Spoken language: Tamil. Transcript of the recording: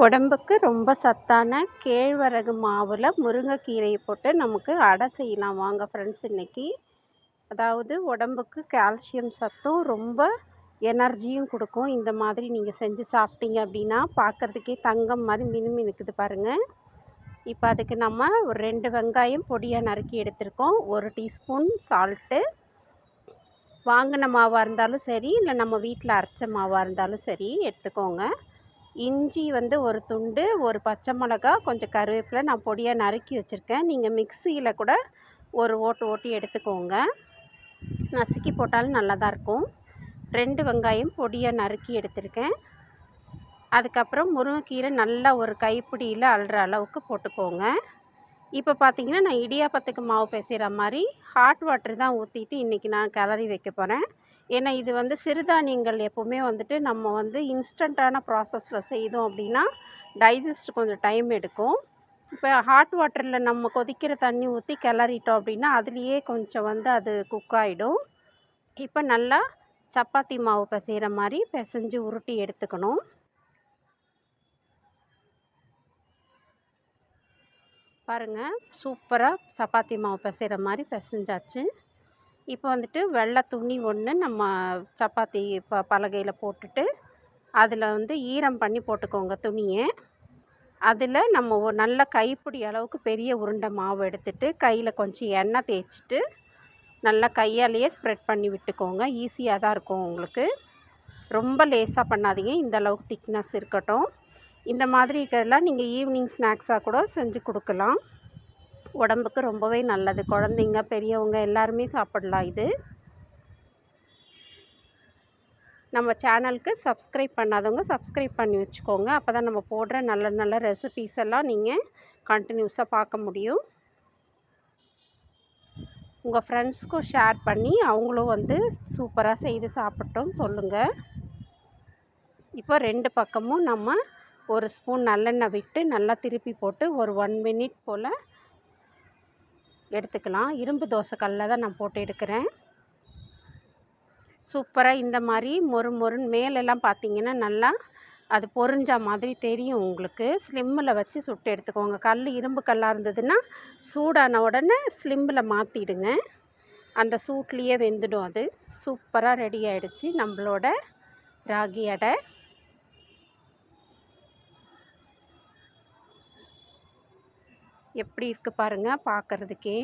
உடம்புக்கு ரொம்ப சத்தான கேழ்வரகு மாவில் முருங்கைக்கீரையை போட்டு நமக்கு அடை செய்யலாம். வாங்க ஃப்ரெண்ட்ஸ் இன்றைக்கி அதாவது உடம்புக்கு கால்சியம் சத்தும் ரொம்ப எனர்ஜியும் கொடுக்கும். இந்த மாதிரி நீங்கள் செஞ்சு சாப்பிட்டீங்க அப்படின்னா பார்க்குறதுக்கே தங்கம் மாதிரி மினுமினுக்குது பாருங்கள் இப்போ அதுக்கு நம்ம ஒரு ரெண்டு வெங்காயம் பொடியாக நறுக்கி எடுத்திருக்கோம். ஒரு டீஸ்பூன் சால்ட்டு வாங்கின மாவாக இருந்தாலும் சரி இல்லை நம்ம வீட்டில் அரைச்ச மாவாக இருந்தாலும் சரி எடுத்துக்கோங்க. இஞ்சி வந்து ஒரு துண்டு ஒரு பச்சை மிளகா கொஞ்சம் கருவேப்பிலை நான் பொடியாக நறுக்கி வச்சுருக்கேன். நீங்கள் மிக்சியில் கூட ஒரு ஓட்டு ஓட்டி எடுத்துக்கோங்க. நசுக்கி போட்டாலும் நல்லா தான் இருக்கும். ரெண்டு வெங்காயம் பொடியாக நறுக்கி எடுத்திருக்கேன். அதுக்கப்புறம் முருங்கைக்கீரை நல்லா ஒரு கைப்பிடியில் அள்ளுற அளவுக்கு போட்டுக்கோங்க. இப்போ பார்த்தீங்கன்னா நான் இடியாப்பத்துக்கு மாவு பேசுகிற மாதிரி ஹாட் வாட்டர் தான் ஊற்றிட்டு இன்றைக்கி நான் கிளறி வைக்க போகிறேன் ஏன்னா இது வந்து சிறுதானியங்கள் எப்போவுமே வந்துட்டு நம்ம வந்து இன்ஸ்டண்ட்டான ப்ராசஸில் செய்தோம் அப்படின்னா டைஜஸ்ட் கொஞ்சம் டைம் எடுக்கும். இப்போ ஹாட் வாட்டரில் நம்ம கொதிக்கிற தண்ணி ஊற்றி கிளறிட்டோம் அப்படின்னா அதுலேயே கொஞ்சம் வந்து அது குக் ஆகிடும் இப்போ நல்லா சப்பாத்தி மாவு பிசைகிற மாதிரி பிசைஞ்சு உருட்டி எடுத்துக்கணும். பாருங்கள் சூப்பராக சப்பாத்தி மாவு பிசைகிற மாதிரி பிசைஞ்சாச்சு. இப்போ வந்துட்டு வெள்ளை துணி ஒன்று நம்ம சப்பாத்தி ப பலகையில் போட்டுட்டு அதில் வந்து ஈரம் பண்ணி போட்டுக்கோங்க துணியை. அதில் நம்ம ஒரு நல்ல கைப்பிடி அளவுக்கு பெரிய உருண்டை மாவு எடுத்துட்டு கையில் கொஞ்சம் எண்ணெய் தேய்ச்சிட்டு நல்லா கையாலேயே ஸ்ப்ரெட் பண்ணி விட்டுக்கோங்க. ஈஸியாக தான் இருக்கும் உங்களுக்கு. ரொம்ப லேஸாக பண்ணாதீங்க. இந்த அளவுக்கு திக்னஸ் இருக்கட்டும். இந்த மாதிரி இருக்கிறதெல்லாம் நீங்கள் ஈவினிங் ஸ்நாக்ஸாக கூட செஞ்சு கொடுக்கலாம். உடம்புக்கு ரொம்பவே நல்லது. குழந்தைங்க பெரியவங்க எல்லாருமே சாப்பிடலாம் இது. நம்ம சேனலுக்கு சப்ஸ்கிரைப் பண்ணாதவங்க சப்ஸ்கிரைப் பண்ணி வச்சுக்கோங்க. அப்போ தான் நம்ம போடுற நல்ல நல்ல ரெசிபீஸ் எல்லாம் நீங்கள் கண்டினியூஸாக பார்க்க முடியும். உங்கள் ஃப்ரெண்ட்ஸ்க்கும் ஷேர் பண்ணி அவங்களும் வந்து சூப்பராக செய்து சாப்பிட்டோம் சொல்லுங்கள் இப்போ ரெண்டு பக்கமும் நம்ம ஒரு ஸ்பூன் நல்லெண்ணெய் விட்டு நல்லா திருப்பி போட்டு ஒரு ஒன் மினிட் போல் எடுத்துக்கலாம். இரும்பு தோசை கல்லில் தான் நான் போட்டு எடுக்கிறேன். சூப்பராக இந்த மாதிரி மொறு மொறுன்னு மேலெல்லாம் பார்த்தீங்கன்னா நல்லா அது பொறிஞ்ச மாதிரி தெரியும் உங்களுக்கு. ஸ்லிம்மில் வச்சு சுட்டு எடுத்துக்கோங்க. கல் இரும்பு கல்லாக இருந்ததுன்னா சூடான உடனே ஸ்லிம்மில் மாற்றிடுங்க அந்த சூட்லேயே வெந்துடும் அது. சூப்பராக ரெடி ஆகிடுச்சு நம்மளோட ராகி அடை. எப்படி இருக்குது பாருங்கள் பார்க்குறதுக்கே